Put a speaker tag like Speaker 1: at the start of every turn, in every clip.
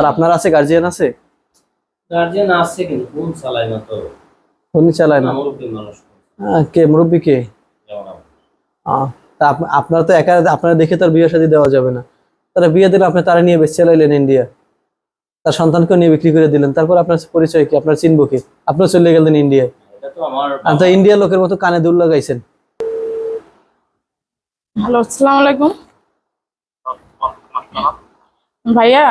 Speaker 1: আর আপনার আছে গার্জিয়ান আছে?
Speaker 2: গার্জিয়ান আছে কিন্তু কোন চালায় না তো।
Speaker 1: উনি চালায় না?
Speaker 2: মুরব্বী মানুষ
Speaker 1: কে মুরব্বী কে? তা আপনার তো একা আপনারা দেখে তার বিয়ে শাদী দেওয়া যাবে না। তারা বিয়ে দিলে আপনি তারা নিয়ে বেশ চালাইলেন ইন্ডিয়া তার সন্তানকে নিয়ে বিক্রি করে দিলেন। তারপর আপনার পরিচয় কি? আপনার চিনবো কি? আপনার চলে গেলেন ইন্ডিয়ায়
Speaker 2: এটা তো আমার
Speaker 1: আর তা ইন্ডিয়ার লোকের মতো কানে দুল লাগাইছেন।
Speaker 3: হ্যালো আসসালামু আলাইকুম। ভাইয়া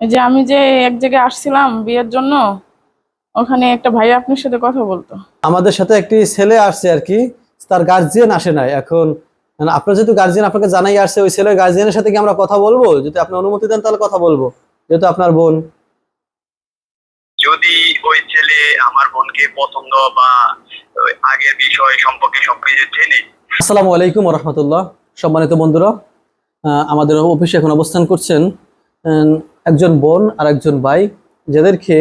Speaker 3: যে আমি যে এক জায়গায় আসছিলাম বিয়ের জন্য ওখানে একটা ভাইয়া আপনার সাথে কথা বলতো।
Speaker 1: আমাদের সাথে একটি ছেলে আসছে আর কি তার গার্জিয়ান আসে নাই। এখন মানে আপনার যেহেতু গার্জিয়ান আপনাকে জানাই আসছে ওই ছেলের গার্জিয়ানের সাথে কি আমরা কথা বলব? যদি আপনি অনুমতি দেন তাহলে কথা বলব যেহেতু আপনার বোন।
Speaker 4: যদি ওই ছেলে আমার বোনকে পছন্দ বা ওই আগের বিষয় সম্পর্কে সবকিছু জেনে।
Speaker 1: আসসালামু আলাইকুম রহমতুল্লাহ। সম্মানিত বন্ধুরা আহ, আমাদের অফিসে এখন অবস্থান করছেন একজন বোন আর একজন ভাই যাদেরকে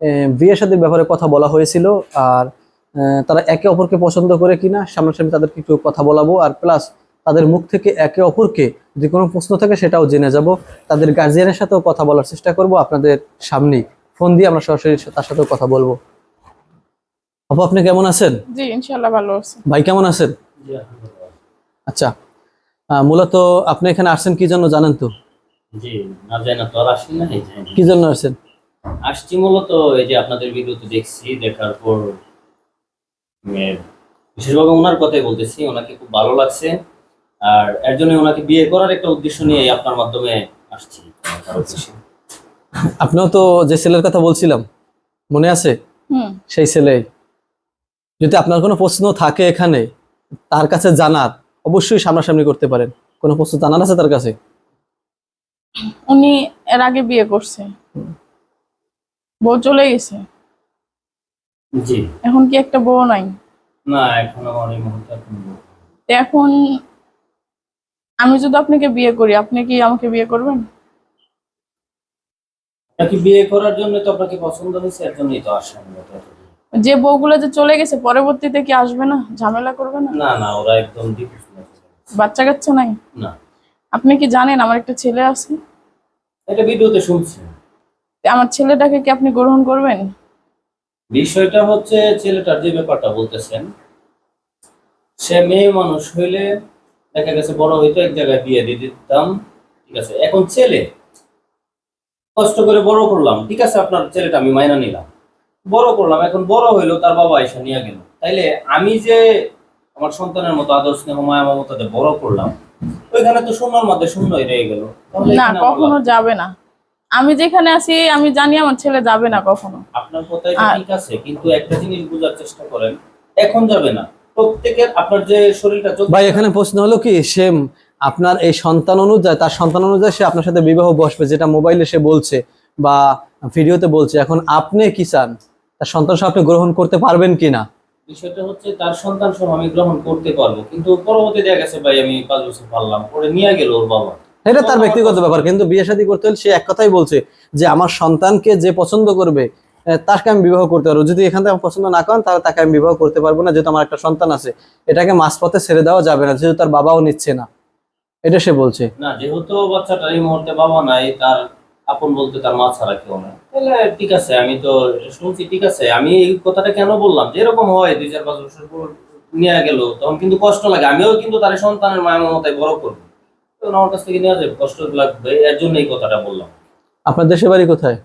Speaker 1: আহ, বিয়ে শাদীর ব্যাপারে কথা বলা হয়েছিল আর তারা একে অপরকে পছন্দ করে কিনা সামনাসামনি তাদেরকে একটু কথা বলাবো আর প্লাস তাদের মুখ থেকে একে অপরকে যদি কোনো প্রশ্ন থাকে সেটাও জেনে যাব। তাদের গার্জিয়ানের সাথেও কথা বলার চেষ্টা করব আপনাদের সামনেই। ফোন দিয়ে আমরা সরাসরি তার সাথেও কথা বলব। আপু আপনি কেমন আছেন?
Speaker 3: জি ইনশাল্লাহ ভালো আছে।
Speaker 1: ভাই কেমন আছেন। আচ্ছা আহ, মূলত আপনি এখানে আসছেন কি জন্য জানেন তো?
Speaker 2: জি না না তো আর আসি না।
Speaker 1: কি জন্য আসছেন?
Speaker 2: আসছি মূলত এই যে আপনাদের ভিডিওতে দেখছি দেখার পর বিশেষভাবে ওনার কথাই বলতেছি ওনাকে খুব ভালো লাগছে। আর এর জন্য ওনাকে বিয়ে করার একটা উদ্দেশ্য নিয়ে আপনার মাধ্যমে আসছি।
Speaker 1: আপনিও তো যে ছেলের কথা বলছিলাম মনে আছে? সেই ছেলে। যদি আপনার কোনো প্রশ্ন থাকে এখানে তার কাছে জানার অবশ্যই সামনাসামনি করতে পারেন। কোনো প্রশ্ন জানার আছে তার কাছে?
Speaker 3: উনি এর আগে বিয়ে করছে। বউ চলে গেছে।
Speaker 2: জি।
Speaker 3: এখন কি একটা বউ নাই?
Speaker 2: না এখন আমার এই মুহূর্তে এখন
Speaker 3: আমি যদি আপনাকে বিয়ে করি আপনি কি আমাকে বিয়ে করবেন?
Speaker 2: আপনাকে বিয়ে করার জন্য তো আপনাকে পছন্দ হয়েছে এর জন্যই তো আসা মূলত এতদিন।
Speaker 3: যে বউগুলো যে চলে গেছে পরবর্তীতে কি আসবে না? ঝামেলা করবে না?
Speaker 2: না না ওরা একদম
Speaker 3: বাচ্চা কাচ্চা নাই?
Speaker 2: না।
Speaker 3: আপনি কি জানেন আমার একটা ছেলে আছে
Speaker 2: এটা ভিডিওতে শুনছি।
Speaker 3: তো আমার ছেলেটাকে কি আপনি গ্রহণ করবেন?
Speaker 2: বিষয়টা হচ্ছে ছেলেটার যে ব্যাপারটা বলতেছেন সে মেয়ে মানুষ হইলে দেখা গেছে বড় হইতো এক জায়গায় বিয়ে দিয়ে দিতাম ঠিক আছে? এখন ছেলে কষ্ট করে বড় করলাম ঠিক আছে আপনার ছেলেটা আমি মাইনা নিলাম। বড় করলাম এখন বড় হইল তার বাবা এসে নিয়ে গেল। তাইলে আমি যে আমার সন্তানের মতো আদর্শ স্নেহ মায়া মমতাতে বড় করলাম ওইখানে তো শূন্যর মধ্যে শূন্যই রয়ে গেল।
Speaker 3: না কখনো যাবে না। আমি যেখানে আছি আমি জানি আমার ছেলে যাবে না কখনো।
Speaker 2: আপনার
Speaker 3: আর-
Speaker 2: ঠিক আছে কিন্তু একটা জিনিস বোঝার চেষ্টা করেন এখন যাবে না। প্রত্যেকের আপনার যে শরীরটা
Speaker 1: ভাই এখানে প্রশ্ন হলো কি সে আপনার এই সন্তান অনুযায়ী তার সন্তান অনুযায়ী সে আপনার সাথে বিবাহ বসবে যেটা মোবাইলে সে বলছে বা ভিডিওতে বলছে। এখন আপনি কি চান? তার সন্তান আপনি গ্রহণ করতে পারবেন কিনা?
Speaker 2: বিষয়টা হচ্ছে তার সন্তান সহ আমি গ্রহণ করতে পারব। কিন্তু পরবর্তী দেখা গেছে ভাই আমি পাঁচ বছর পারলাম। পরে নিয়ে গেল ওর বাবা।
Speaker 1: এটা তার ব্যক্তিগত ব্যাপার কিন্তু বিয়ে শাদী করতে হলে সে এক কথাই বলছে যে আমার সন্তানকে যে পছন্দ করবে তাকে আমি বিবাহ করতে পারব। যদি এখান থেকে পছন্দ না করেন তাহলে তাকে আমি বিবাহ করতে পারব না। যেহেতু আমার একটা সন্তান আছে এটাকে মাঝপথে ছেড়ে দেওয়া যাবে না। যেহেতু তার বাবাও নিচ্ছে না। এটা সে বলছে।
Speaker 2: না যেহেতু বাচ্চাটার এই মুহূর্তে বাবা নাই তার আপন বলতে তার মা ছাড়া কেউ না তাহলে ঠিক আছে আমি তো শুনছি ঠিক আছে। আমি এই কথাটা কেন বললাম? যে এরকম হয় দুই চার পাঁচ বছর পর নিয়ে গেল তখন কিন্তু কষ্ট লাগে। আমিও কিন্তু তার সন্তানের মায়া মমতায় বড় করব। তখন আমার কাছ থেকে নেওয়া যাবে কষ্ট লাগবে এর জন্য এই কথাটা বললাম।
Speaker 1: আপনার দেশের বাড়ি কোথায়?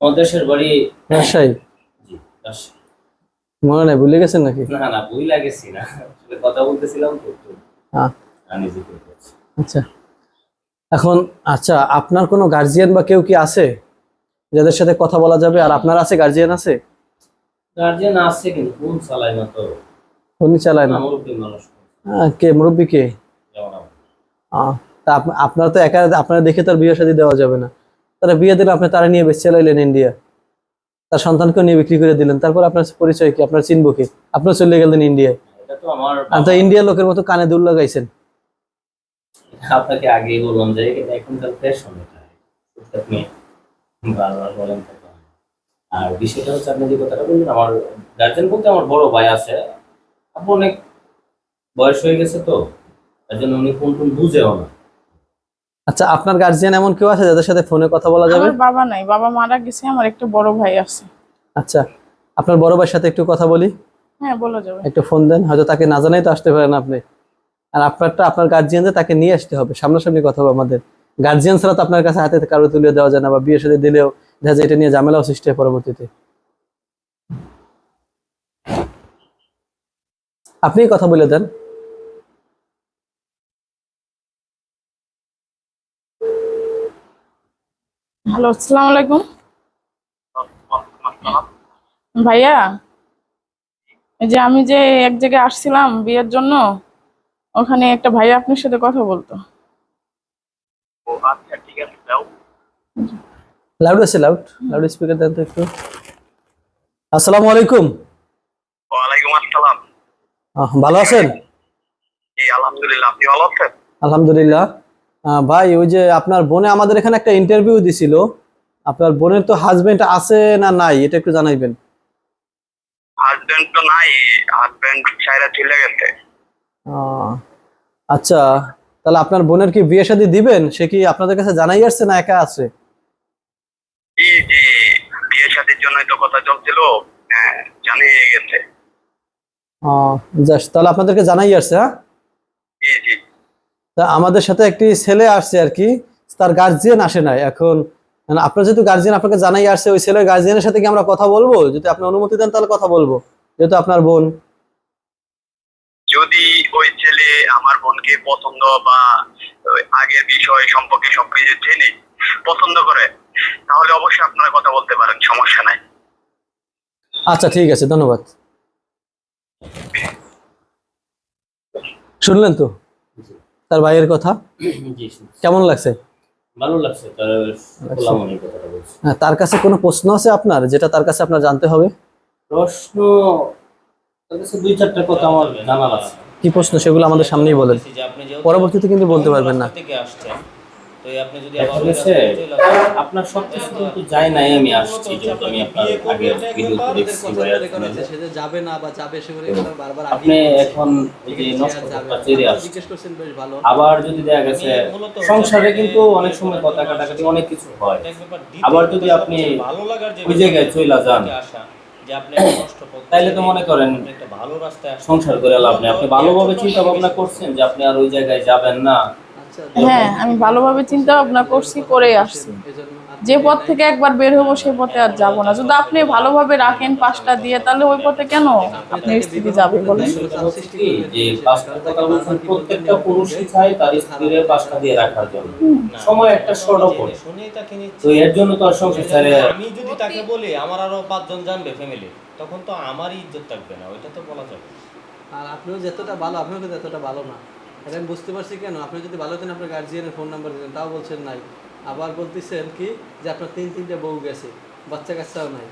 Speaker 2: আমার দেশের বাড়ি
Speaker 1: রাজশাহী।
Speaker 2: জি, রাজশাহী।
Speaker 1: মনে নাই ভুলে গেছেন নাকি?
Speaker 2: না না বই লাগেছি না। কথা বলতেছিলাম তো
Speaker 1: হ্যাঁ। আচ্ছা। এখন আচ্ছা আপনার কোনো গার্জিয়ান বা কেউ কি আছে? যাদের সাথে কথা বলা যাবে আর আপনার আছে গার্জিয়ান আছে?
Speaker 2: গার্জিয়ান আছে কিন্তু কোন চালায় না তো?
Speaker 1: উনি চালায় না। কে মুরব্বী কে? তা আপ- আপনার তো একা আপনারা দেখে তার বিয়ে শাদী দেওয়া যাবে না। তারা বিয়ে দিলে আপনি তারা নিয়ে বেশ চালাইলেন ইন্ডিয়া তার সন্তানকে নিয়ে বিক্রি করে দিলেন। তারপর আপনার পরিচয় কি? আপনার চিনবো কি? আপনার চলে গেলেন ইন্ডিয়ায়
Speaker 2: এটা তো আমার
Speaker 1: আর ইন্ডিয়ার লোকের মতো কানে দুল লাগাইছেন।
Speaker 2: আপনাকে আগেই বললাম যে এটা এখনকার ফ্যাশন এটা এটা আপনি বারবার বলেন আর বিষয়টা হচ্ছে আপনি যে কথাটা বললেন আমার গার্জেন বলতে আমার বড় ভাই আছে। আপু অনেক বয়স হয়ে গেছে তো তার জন্য উনি কোন কোন বুঝেও না।
Speaker 1: আচ্ছা আপনার গার্জিয়ান এমন কেউ আছে যাদের সাথে ফোনে কথা বলা যাবে?
Speaker 3: আমার বাবা নাই বাবা মারা গেছে আমার একটা বড় ভাই আছে।
Speaker 1: আচ্ছা আপনার বড় ভাইয়ের সাথে একটু কথা বলি।
Speaker 3: হ্যাঁ বলা যাবে।
Speaker 1: একটু ফোন দেন হয়তো তাকে না জানাই তো আসতে পারেন আপনি। আর আপনারটা আপনার গার্জিয়ানদের তাকে নিয়ে আসতে হবে। সামনাসামনি কথা হবে আমাদের। গার্জিয়ান ছাড়া তো আপনার কাছে হাতে কারও তুলে দেওয়া যায় না বা বিয়ের সাথে দিলেও দেখা যায় এটা নিয়ে ঝামেলাও সৃষ্টি হয় পরবর্তীতে। আপনি কথা বলে দেন।
Speaker 3: হ্যালো, আসসালামু আলাইকুম। ভাইয়া, এই যে আমি যে এক জায়গায় আসছিলাম বিয়ের জন্য ওখানে একটা ভাইয়া আপনার সাথে কথা বলতো।
Speaker 4: ও আচ্ছা ঠিক আছে
Speaker 1: লাউড আছে লাউড লাউড স্পিকার দেন তো একটু। আসসালামু আলাইকুম।
Speaker 4: ওয়ালাইকুম আসসালাম।
Speaker 1: ভালো আছেন?
Speaker 4: জি আলহামদুলিল্লাহ আপনি ভালো আছেন?
Speaker 1: আলহামদুলিল্লাহ। ভাই ওই যে আপনার বোনে আমাদের এখানে একটা ইন্টারভিউ দিছিল। আপনার বোনের তো হাজবেন্ড আছে না নাই এটা একটু জানাইবেন।
Speaker 4: হাজবেন্ড তো নাই হাজবেন্ড চাইরা চলে গেছে।
Speaker 1: আচ্ছা তাহলে আপনার বোনের কি বিয়ে শাদী দিবেন? সে কি আপনাদের কাছে জানাই আসছে না একা আছে?
Speaker 4: জি জি বিয়ে শাদির জন্যই তো কথা চলছিল। হ্যাঁ জানিয়ে গেছে।
Speaker 1: তাহলে আপনাদেরকে জানাই আসছে হ্যাঁ?
Speaker 4: জি জি।
Speaker 1: তা আমাদের সাথে একটি ছেলে আসছে আর কি তার গার্জিয়ান আসে নাই। এখন মানে আপনার যেহেতু গার্জিয়ান আপনাকে জানাই আসছে ওই ছেলের গার্জিয়ানের সাথে কি আমরা কথা বলব? যদি আপনি অনুমতি দেন তাহলে কথা বলব। যেহেতু আপনার বোন।
Speaker 4: যদি ওই ছেলে আমার বোনকে পছন্দ বা আগের বিষয় সম্পর্কে সবকিছু জেনে পছন্দ করে তাহলে অবশ্যই আপনারা কথা বলতে পারেন সমস্যা নাই।
Speaker 1: আচ্ছা ঠিক আছে ধন্যবাদ। শুনলেন তো? তার ভাইয়ের কথা? কেমন লাগছে?
Speaker 2: ভালো লাগছে তার মনে বলছি।
Speaker 1: হ্যাঁ, তার কাছে কোনো প্রশ্ন আছে আপনার যেটা তার কাছে আপনার জানতে হবে?
Speaker 2: প্রশ্ন দুই চারটা কথা আমার জানার আছে।
Speaker 1: কি প্রশ্ন? সেগুলো আমাদের সামনেই বলেন।
Speaker 5: যে আপনি যেহেতু
Speaker 1: পরবর্তীতে কিন্তু বলতে পারবেন না।
Speaker 5: আবার চলে
Speaker 2: আপনার সব কিছু কিন্তু যায় নাই আমি আসছি যেহেতু আমি আপনার দেখছি
Speaker 1: যাবে না বা যাবে বারবার
Speaker 2: আপনি এখন যদি দেখা গেছে সংসারে কিন্তু অনেক সময় কথা কাটাকাটি অনেক কিছু হয়। আবার যদি আপনি
Speaker 5: ভালো
Speaker 2: ওই জায়গায় চইলা যান।
Speaker 5: আসা, যে আপনি কষ্ট
Speaker 2: তাইলে তো মনে করেন
Speaker 5: আপনি একটা ভালো রাস্তায়
Speaker 2: সংসার করে লাভ নেই। আপনি ভালোভাবে চিন্তা ভাবনা করছেন যে আপনি আর ওই জায়গায় যাবেন না।
Speaker 3: হ্যাঁ আমি ভালোভাবে চিন্তা ভাবনা করছি করে আসছি। যে পথ থেকে একবার বের হব সেই পথে আর যাব না। যদি আপনি ভালোভাবে রাখেন পাঁচটা দিয়ে তাহলে ওই পথে কেন আপনার স্ত্রী যাবে বলেন?
Speaker 2: বিষয়টা হচ্ছে কি যে পাঁচটা কথা বলছেন প্রত্যেকটা পুরুষই চায় তার স্ত্রীর পাঁচটা দিয়ে রাখার জন্য। সময় একটা শর্ট পড়ে।
Speaker 5: শুনেই তাকে নিচ্ছে
Speaker 2: তো এর জন্য তো আর সংসার
Speaker 5: আমি যদি তাকে বলি আমার আরও পাঁচজন জানবে ফ্যামিলি তখন তো আমারই ইজ্জত থাকবে না ওইটা তো বলা যাবে।
Speaker 1: আর আপনিও যতটা ভালো আপনিও কিন্তু এতটা ভালো না। এটা আমি বুঝতে পারছি কেন? আপনি যদি ভালো হতেন আপনার গার্জিয়ানের ফোন নাম্বার দিতেন তাও বলছেন নাই। আবার বলতেছেন কি যে আপনার তিন তিনটে বউ গেছে বাচ্চা কাচ্চাও নাই।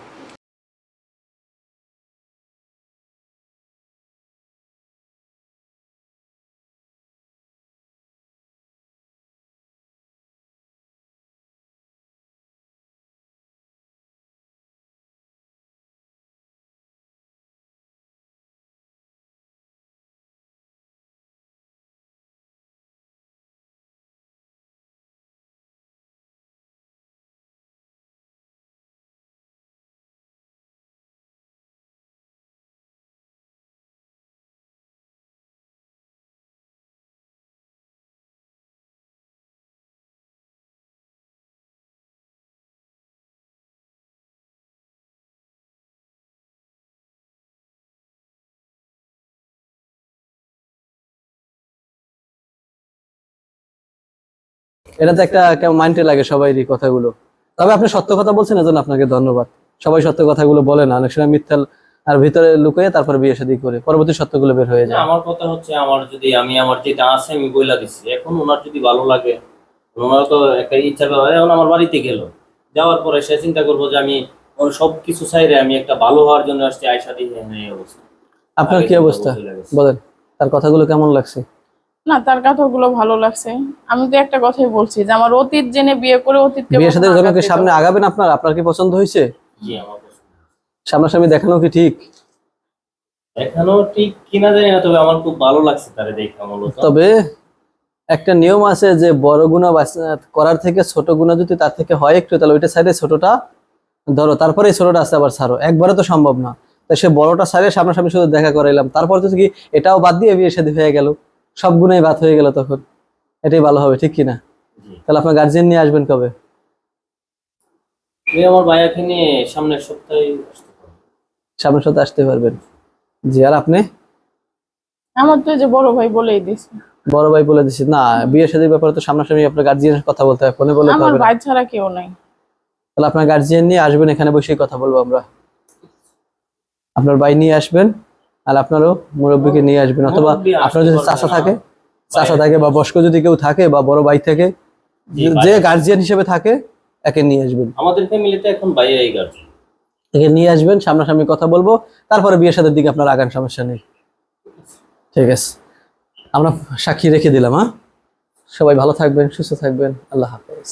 Speaker 1: এটা তো একটা মাইন্ডে লাগে সবাইরই কথাগুলো। তবে আপনি সত্য কথা বলছেন এজন্য আপনাকে ধন্যবাদ। সবাই সত্য কথাগুলো বলে না অনেক সময় মিথ্যা আর ভিতরে লুকিয়ে তারপরে বিয়ে শাদী করে পরবর্তী সত্যগুলো বের হয়ে যায়।
Speaker 2: আমার কথা হচ্ছে আমার যদি আমি আমার যেটা আছে আমি বইলা দিচ্ছি এখন ওনার যদি ভালো লাগে ওনার তো একটা ইচ্ছা এখন আমার বাড়িতে গেল। যাওয়ার পরে সে চিন্তা করব যে আমি ওর সব কিছু চাইরে আমি একটা ভালো হওয়ার জন্য আসছি আয়সা দিয়ে হ্যাঁ এই অবস্থা।
Speaker 1: আপনার কি অবস্থা? বলেন তার কথাগুলো কেমন লাগছে?
Speaker 3: না তার কথাগুলো ভালো লাগছে। আমি তো একটা কথাই বলছি যে আমার অতীত জেনে বিয়ে করে অতীতকে
Speaker 1: বিয়ে শাদীর জন্য কি সামনে আগাবেন আপনার? আপনার কি পছন্দ হয়েছে?
Speaker 2: জি আমার পছন্দ।
Speaker 1: সামনাসামনি দেখানো কি ঠিক?
Speaker 2: এখনও ঠিক কিনা জানি না তবে আমার খুব ভালো লাগছে তারে দেখা মূলত।
Speaker 1: তবে একটা নিয়ম আছে যে বড় গুণা করার থেকে ছোট গুণা যদি তার থেকে হয় একটু তাহলে ওইটা সাইডে ছোটটা ধরো তারপরে ছোটটা আছে আবার ছাড়ো। একবারে তো সম্ভব না। তাই সে বড়টা সাইডে সামনাসামনি শুধু দেখা করাইলাম। তারপর তো কি এটাও বাদ দিয়ে বিয়ে সাথে হয়ে গেল? সব গুণাই বাদ হয়ে গেল তখন। এটাই ভালো হবে ঠিক কিনা? তাহলে আপনার গার্জিয়ান নিয়ে আসবেন কবে?
Speaker 2: আমার ভাইয়াকে নিয়ে সামনের সপ্তাহে
Speaker 1: সামনের সাথে আসতে পারবেন। জি আর আপনি?
Speaker 3: আমার তো এই যে বড় ভাই বলেই দিছে
Speaker 1: বড় ভাই বলে দিচ্ছি না বিয়ের সাথে ব্যাপারে তো সামনাসামনি আপনার গার্জিয়ানের কথা বলতে হবে ফোনে বলে
Speaker 3: আমার ভাই ছাড়া কেউ নাই।
Speaker 1: তাহলে আপনার গার্জিয়ান নিয়ে আসবেন এখানে বসেই কথা বলব আমরা। আপনার ভাই নিয়ে আসবেন। আর আপনারও মুরব্বীকে নিয়ে আসবেন। অথবা আপনার যদি
Speaker 2: না।
Speaker 1: থাকে চাচা থাকে বা বয়স্ক যদি কেউ থাকে বা বড় ভাই থাকে যে গার্জিয়ান হিসেবে থাকে একে নিয়ে আসবেন।
Speaker 2: আমাদের ফ্যামিলিতে এখন ভাইয়াই গার্জেন
Speaker 1: একে নিয়ে আসবেন সামনাসামনি কথা বলব। তারপরে বিয়ের সাথে দিকে আপনার আগান সমস্যা নেই। ঠিক আছে। আমরা সাক্ষী রেখে দিলাম হ্যাঁ? সবাই ভালো থাকবেন সুস্থ থাকবেন। আল্লাহ হাফেজ।